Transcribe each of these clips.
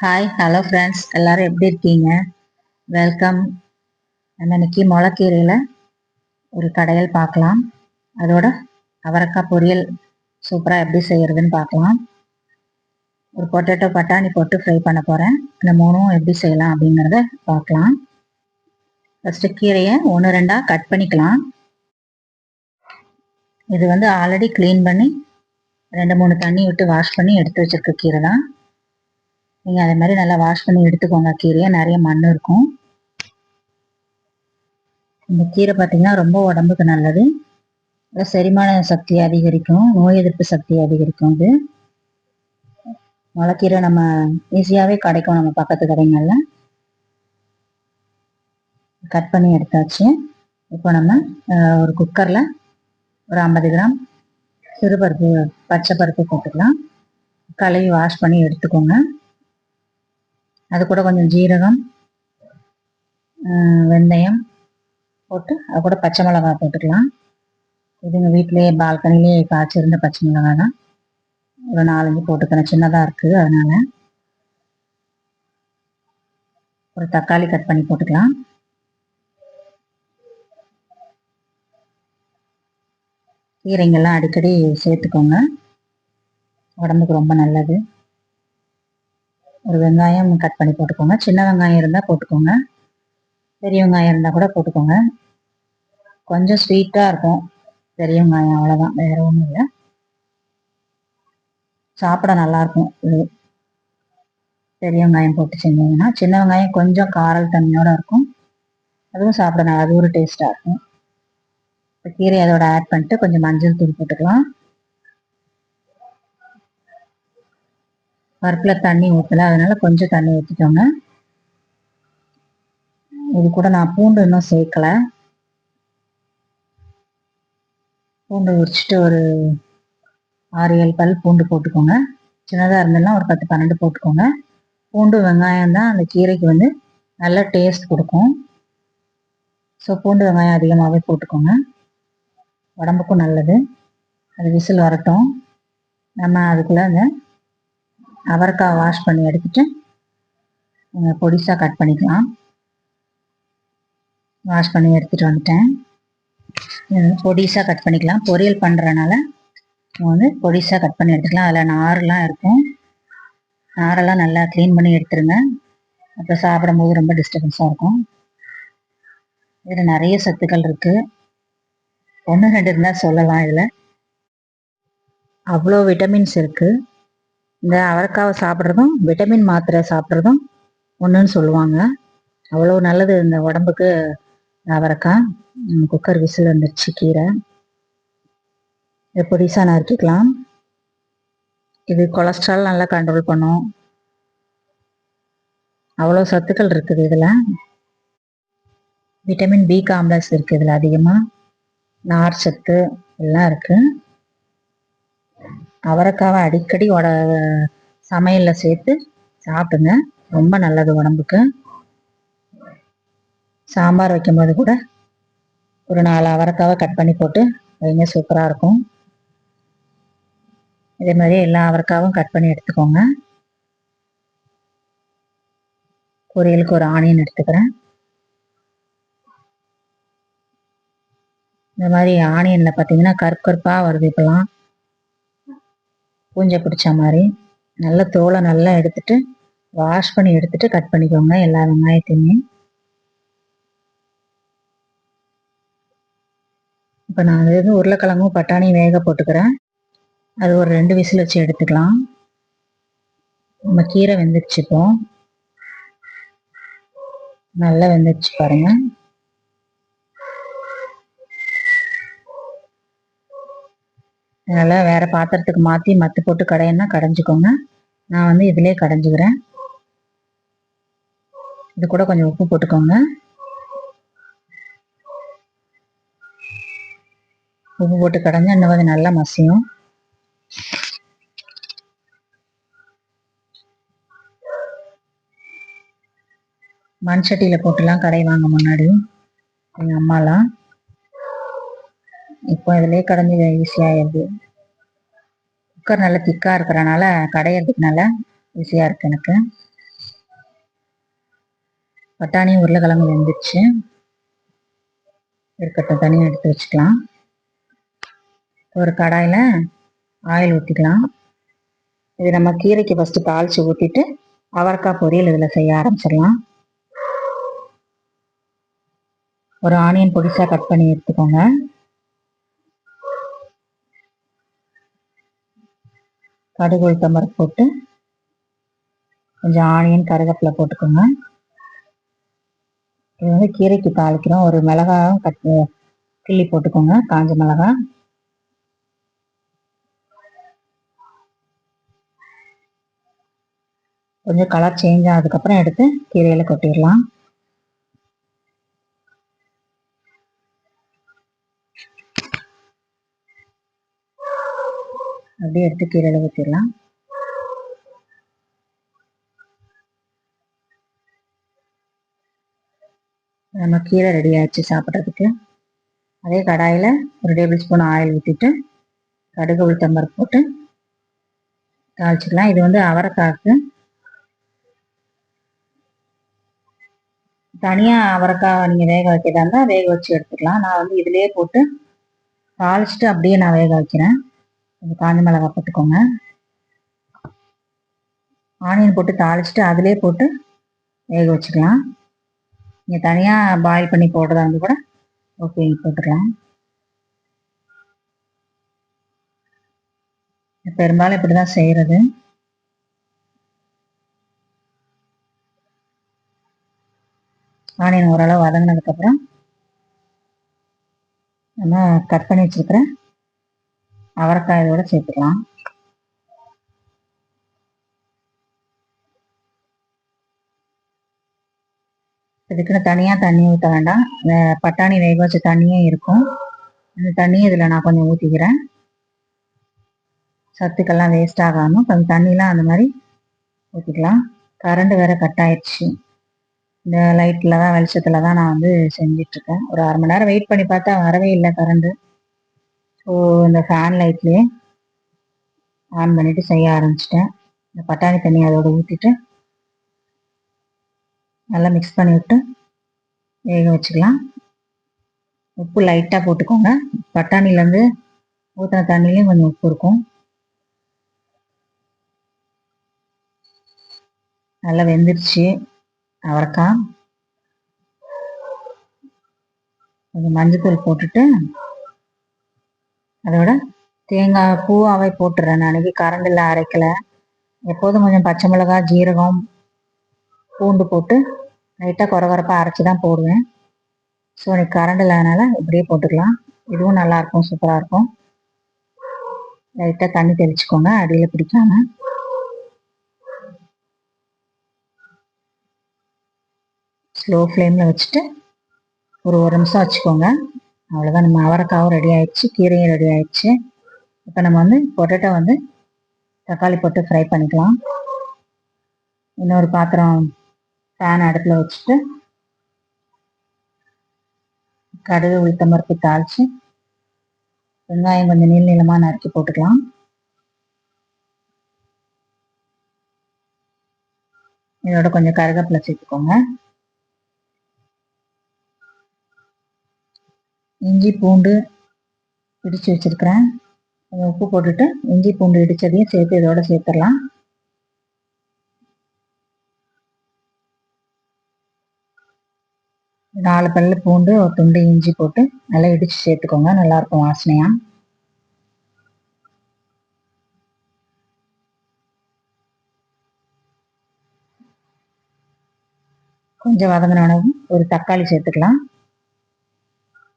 Hi hello friends எல்லாரும் எப்படி இருக்கீங்க? வெல்கம் நம்ம இன்னைக்கு முளைக்கீரையில் ஒரு கடையல் பார்க்கலாம். அதோட அவரைக்காய் பொரியல் சூப்பராக எப்படி செய்கிறதுன்னு பார்க்கலாம். ஒரு பொட்டேட்டோ பட்டாணி போட்டு ஃப்ரை பண்ண போகிறேன் இந்த மூணும் எப்படி செய்யலாம் அப்படிங்கிறத பார்க்கலாம். ஃபஸ்ட்டு கீரையை ஒன்று ரெண்டாக கட் பண்ணிக்கலாம். இது வந்து ஆல்ரெடி க்ளீன் பண்ணி ரெண்டு மூணு தண்ணி விட்டு வாஷ் பண்ணி எடுத்து வச்சிருக்க கீரை தான் நீங்கள் அதே மாதிரி நல்லா வாஷ் பண்ணி எடுத்துக்கோங்க. கீரையை நிறைய மண் இருக்கும். இந்த கீரை பார்த்தீங்கன்னா ரொம்ப உடம்புக்கு நல்லது. செரிமான சக்தி அதிகரிக்கும். நோய் எதிர்ப்பு சக்தி அதிகரிக்கும் இது முளைக்கீரை நம்ம ஈஸியாகவே கிடைக்கும் நம்ம பக்கத்து கடைங்களில். கட் பண்ணி எடுத்தாச்சு. இப்போ நம்ம ஒரு குக்கரில் ஒரு ஐம்பது கிராம் சிறுபருப்பு பச்சை பருப்பு போட்டுக்கலாம். கழுவி வாஷ் பண்ணி எடுத்துக்கோங்க. அது கூட கொஞ்சம் ஜீரகம் வெந்தயம் போட்டு அது கூட பச்சை மிளகாய் போட்டுக்கலாம். இதுங்க வீட்டிலேயே பால்கனிலேயே காய்ச்சிருந்த பச்சை மிளகாய் தான். ஒரு நாலஞ்சு போட்டுக்கிறேன். சின்னதாக இருக்குது அதனால். ஒரு தக்காளி கட் பண்ணி போட்டுக்கலாம். கீரைங்கெல்லாம் அடிக்கடி சேர்த்துக்கோங்க. உடம்புக்கு ரொம்ப நல்லது. ஒரு வெங்காயம் கட் பண்ணி போட்டுக்கோங்க. சின்ன வெங்காயம் இருந்தால் போட்டுக்கோங்க. பெரிய வெங்காயம் இருந்தால் கூட போட்டுக்கோங்க. கொஞ்சம் ஸ்வீட்டாக இருக்கும். பெரிய வெங்காயம் அவ்வளோதான் வேற ஒன்றும் இல்லை. சாப்பிட நல்லாயிருக்கும் இது பெரிய வெங்காயம் போட்டு செஞ்சீங்கன்னா சின்ன வெங்காயம் கொஞ்சம் காரல் தன்மையோட இருக்கும். அதுவும் சாப்பிட நல்லா அது ஒரு டேஸ்ட்டாக இருக்கும். இப்போ கீரை அதோட ஆட் பண்ணிட்டு கொஞ்சம் மஞ்சள் தூள் போட்டுக்கலாம். பருப்பில் தண்ணி ஊற்றல அதனால கொஞ்சம் தண்ணி ஊற்றிக்கோங்க இது கூட நான் பூண்டு இன்னும் சேர்க்கலை. பூண்டு உரிச்சிட்டு ஒரு ஆறு ஏழு பல் பூண்டு போட்டுக்கோங்க. சின்னதாக இருந்ததுன்னா ஒரு பத்து பன்னெண்டு போட்டுக்கோங்க. பூண்டு வெங்காயம் தான் அந்த கீரைக்கு வந்து நல்ல டேஸ்ட் கொடுக்கும். ஸோ பூண்டு வெங்காயம் அதிகமாகவே போட்டுக்கோங்க. உடம்புக்கும் நல்லது. அது விசில் வரட்டும். நம்ம அதுக்குள்ளே அந்த அவரைக்காய் வாஷ் பண்ணி எடுத்துட்டு பொடிசாக கட் பண்ணிக்கலாம். வாஷ் பண்ணி எடுத்துட்டு வந்துட்டேன். பொடிசாக கட் பண்ணிக்கலாம். பொரியல் பண்ணுறனால வந்து பொடிசாக கட் பண்ணி எடுத்துக்கலாம். அதில் நாரெல்லாம் இருக்கும். நாரெல்லாம் நல்லா க்ளீன் பண்ணி எடுத்துருங்க. அப்புறம் சாப்பிடும்போது ரொம்ப டிஸ்டர்பன்ஸாக இருக்கும். இதில் நிறைய சத்துக்கள் இருக்குது ஒன்று ரெண்டு இருந்தால் சொல்லலாம் இதில். அவ்வளோ விட்டமின்ஸ் இருக்குது இந்த அவரைக்காவை சாப்பிட்றதும் விட்டமின் மாத்திரை சாப்பிட்றதும் ஒன்றுன்னு சொல்லுவாங்க. அவ்வளோ நல்லது இந்த உடம்புக்கு அவரைக்காய் குக்கர் விசில் வந்துருச்சு கீரை. இது பொடிசாக நறுக்கிக்கலாம். இது கொலஸ்ட்ரால் நல்லா கண்ட்ரோல் பண்ணும். அவ்வளோ சத்துக்கள் இருக்குது இதில். விட்டமின் பி காம்ப்ளெக்ஸ் இருக்குது இதில் அதிகமாக நார் சத்து எல்லாம் இருக்குது அவரைக்காவை அடிக்கடி உட சமையலில் சேர்த்து சாப்பிடுங்க. ரொம்ப நல்லது உடம்புக்கு. சாம்பார் வைக்கும்போது கூட ஒரு நாலு அவரைக்காவை கட் பண்ணி போட்டு வைங்க சூப்பராக இருக்கும். இதே மாதிரி எல்லா அவரைக்காவும் கட் பண்ணி எடுத்துக்கோங்க. பொரியலுக்கு ஒரு ஆனியன் எடுத்துக்கிறேன். இந்த மாதிரி ஆனியனில் பார்த்தீங்கன்னா கருப்பு கருப்பாக வருது இப்போலாம் பூஞ்சை பிடிச்ச மாதிரி நல்லா தோலை நல்லா எடுத்துட்டு வாஷ் பண்ணி எடுத்துட்டு கட் பண்ணிக்கோங்க எல்லா வெங்காயத்தையுமே. இப்போ நான் இது உருளைக்கிழங்கும் பட்டாணியும் வேக போட்டுக்கிறேன். அது ஒரு ரெண்டு விசில் வச்சு எடுத்துக்கலாம். நம்ம கீரை வெந்துச்சுப்போம் நல்லா வெந்துருச்சு பாருங்கள் அதனால் வேற பாத்திரத்துக்கு மாற்றி மத்து போட்டு கடையன்னா கடைஞ்சிக்கோங்க. நான் வந்து இதிலே கடைஞ்சிக்கிறேன். இது கூட கொஞ்சம் உப்பு போட்டுக்கோங்க. உப்பு போட்டு கடைஞ்சா இன்னும் கொஞ்சம் நல்லா மசியும். மண் சட்டியில் போட்டுலாம் கடைவாங்க முன்னாடி. எங்கள் அம்மாலாம். இப்போ இதிலே கடைஞ்சி ஈஸியாகிடுது குக்கர் நல்லா திக்காக இருக்கிறனால கடையிறதுக்குனால ஈஸியாக இருக்குது எனக்கு. பட்டாணி உருளைக்கிழங்கு வெந்துச்சு இருக்கட்டும் தனியாக எடுத்து வச்சுக்கலாம். ஒரு கடாயில் ஆயில் ஊற்றிக்கலாம் இது நம்ம கீரைக்கு ஃபஸ்ட்டு தாளித்து ஊற்றிட்டு அவரைக்காய் பொரியல் இதில் செய்ய ஆரம்பிச்சிடலாம். ஒரு ஆனியன் பொடிசாக கட் பண்ணி எடுத்துக்கோங்க. கடுகு உளுத்தம்பருப்பு போட்டு கொஞ்சம் ஆனியன் கருகப்பில் போட்டுக்கோங்க. இது வந்து கீரைக்கு தாளிக்கிறோம். ஒரு மிளகாயும் கட் கிள்ளி போட்டுக்கோங்க. காஞ்ச மிளகா. கொஞ்சம் கலர் சேஞ்ச் ஆனதுக்கப்புறம் எடுத்து கீரையில் கொட்டிடலாம். அப்படியே எடுத்து கீழே ஊற்றிடலாம் நம்ம கீரை ரெடி ஆயிடுச்சு சாப்பிட்றதுக்கு. அதே கடாயில் ஒரு டேபிள் ஸ்பூன் ஆயில் ஊற்றிட்டு கடுகு உளுத்தம்பருப்பு போட்டு தாளிச்சிக்கலாம். இது வந்து அவரைக்காய்க்கு. தனியாக அவரைக்காய் நீங்கள் வேக வைக்கிறதா இருந்தால் வேக வச்சு எடுத்துக்கலாம். நான் வந்து இதிலே போட்டு தாளிச்சிட்டு அப்படியே நான் வேக வைக்கிறேன். கொஞ்சம் காஞ்ச மிளகா போட்டுக்கோங்க. ஆனியன் போட்டு தாளிச்சிட்டு அதிலே போட்டு வேக வச்சுக்கலாம். நீங்கள் தனியாக பாயில் பண்ணி போடுறதா இருந்து கூட ஓகே போட்டுக்கலாம். பெரும்பாலும் இப்படி தான் செய்கிறது ஆனியன் ஓரளவு வதங்கினதுக்கப்புறம் நம்ம கட் பண்ணி வச்சுருக்கிறேன் அவரைக்காய் இதோட சேர்த்துக்கலாம். இதுக்குன்னு தனியாக தண்ணி ஊற்ற வேண்டாம். இந்த பட்டாணி வேக வச்ச தண்ணியும் இருக்கும். அந்த தண்ணியும் இதில் நான் கொஞ்சம் ஊற்றிக்கிறேன் சத்துக்கெல்லாம் வேஸ்ட் ஆகாமல் கொஞ்சம் தண்ணிலாம் அந்த மாதிரி ஊற்றிக்கலாம் கரண்ட் வேற கட் ஆயிடுச்சு இந்த லைட்டில் தான் வெளிச்சத்தில் தான் நான் வந்து செஞ்சிட்ருக்கேன் ஒரு அரை மணி நேரம் வெயிட் பண்ணி பார்த்தா வரவே இல்லை கரண்ட்டு ஸோ இந்த ஃபேன் லைட்லேயே ஆன் பண்ணிவிட்டு செய்ய ஆரம்பிச்சிட்டேன். இந்த பட்டாணி தண்ணி அதோட ஊற்றிட்டு நல்லா மிக்ஸ் பண்ணி விட்டு வேக வச்சுக்கலாம். உப்பு லைட்டாக போட்டுக்கோங்க. பட்டாணிலேருந்து ஊற்றின தண்ணிலையும் கொஞ்சம் உப்பு இருக்கும். நல்லா வெந்துருச்சு. அவரைக்காய் கொஞ்சம் மஞ்சத்தூள் போட்டுட்டு அதோட தேங்காய் பூவாவே போட்டுறேன் அன்றைக்கி கரண்டில் அரைக்கலை. எப்போதும் கொஞ்சம் பச்சை மிளகாய் ஜீரகம் பூண்டு போட்டு லைட்டாக குறகுறப்பாக அரைச்சி தான் போடுவேன். ஸோ இன்றைக்கி கரண்ட் இல்லாதனால இப்படியே போட்டுக்கலாம். இதுவும் நல்லாயிருக்கும் சூப்பராக இருக்கும். லைட்டாக தண்ணி தெளிச்சுக்கோங்க அடியில் பிடிக்காம. ஸ்லோ ஃப்ளேமில் வச்சுட்டு ஒரு ஒரு நிமிஷம் வச்சுக்கோங்க. அவ்வளோதான் நம்ம அவரைக்காவும் ரெடி ஆயிடுச்சு கீரையும் ரெடி ஆயிடுச்சு. இப்போ நம்ம வந்து பொட்டேட்டோ வந்து தக்காளி போட்டு ஃப்ரை பண்ணிக்கலாம். இன்னொரு பாத்திரம் ஃபேன் அடுப்பில் வச்சுட்டு கடுகு உளுத்தம்பருப்பு தாளித்து வெங்காயம் கொஞ்சம் நீள் நீளமாக நறுக்கி போட்டுக்கலாம். இதோட கொஞ்சம் கருகப்பில் சேர்த்துக்கோங்க. இஞ்சி பூண்டு இடித்து வச்சுருக்கிறேன். கொஞ்சம் உப்பு போட்டுட்டு இஞ்சி பூண்டு இடித்ததையும் சேர்த்து இதோட சேர்த்துடலாம். நாலு பல்லு பூண்டு ஒரு துண்டு இஞ்சி போட்டு நல்லா இடித்து சேர்த்துக்கோங்க. நல்லாயிருக்கும் வாசனையாக கொஞ்சம் வதங்கினோடவும் ஒரு தக்காளி சேர்த்துக்கலாம்.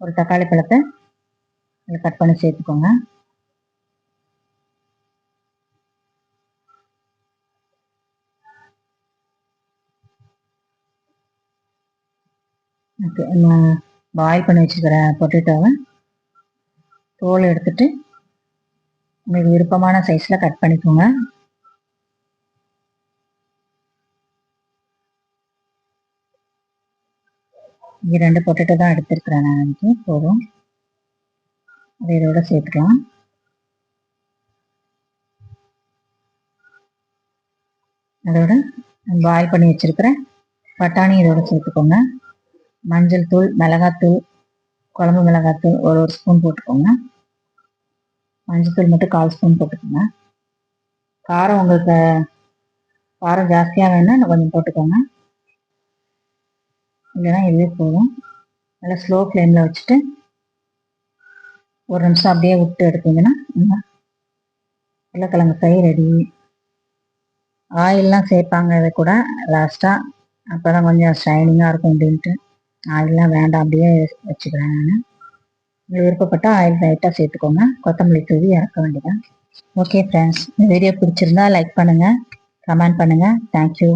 ஒரு தக்காளி பழத்தை இதில் கட் பண்ணி சேர்த்துக்கோங்க. ஓகே நான் பாயில் பண்ணி வச்சுக்கிற பொட்டேட்டோவை தோல் எடுத்துட்டு உங்களுக்கு விருப்பமான சைஸில் கட் பண்ணிக்கோங்க. இங்கே ரெண்டு பொட்டேட்டோ தான் எடுத்துருக்குறேன் நான் எனக்கு போதும். அதை இதோட சேர்த்துக்கலாம். அதோட பாயில் பண்ணி வச்சுருக்கிறேன் பட்டாணி இதோட சேர்த்துக்கோங்க. மஞ்சள் தூள் மிளகாத்தூள் குழம்பு மிளகாத்தூள் ஒரு ஒரு ஸ்பூன் போட்டுக்கோங்க. மஞ்சள் தூள் மட்டும் கால் ஸ்பூன் போட்டுக்கோங்க. காரம் உங்களுக்கு காரம் ஜாஸ்தியாக வேணும்னா கொஞ்சம் போட்டுக்கோங்க. இல்லைன்னா இதுவே போதும் நல்லா ஸ்லோ ஃப்ளேமில் வச்சுட்டு ஒரு நிமிஷம் அப்படியே விட்டு எடுத்தீங்கன்னா உருளைக்கிழங்கு ஃப்ரை ரெடி ஆயிலெலாம் சேர்ப்பாங்க இதை கூட லாஸ்ட்டாக அப்போ தான் கொஞ்சம் ஷைனிங்காக இருக்கும் அப்படின்ட்டு. ஆயிலெலாம் வேண்டாம் அப்படியே வச்சுக்கிறேன் நான். உங்களுக்கு விருப்பப்பட்டால் ஆயில் லைட்டாக சேர்த்துக்கோங்க. கொத்தமல்லி தூவி இறக்க வேண்டியதான் ஓகே ஃப்ரெண்ட்ஸ் இந்த வீடியோ பிடிச்சிருந்தா லைக் பண்ணுங்கள் கமெண்ட் பண்ணுங்கள் தேங்க்யூ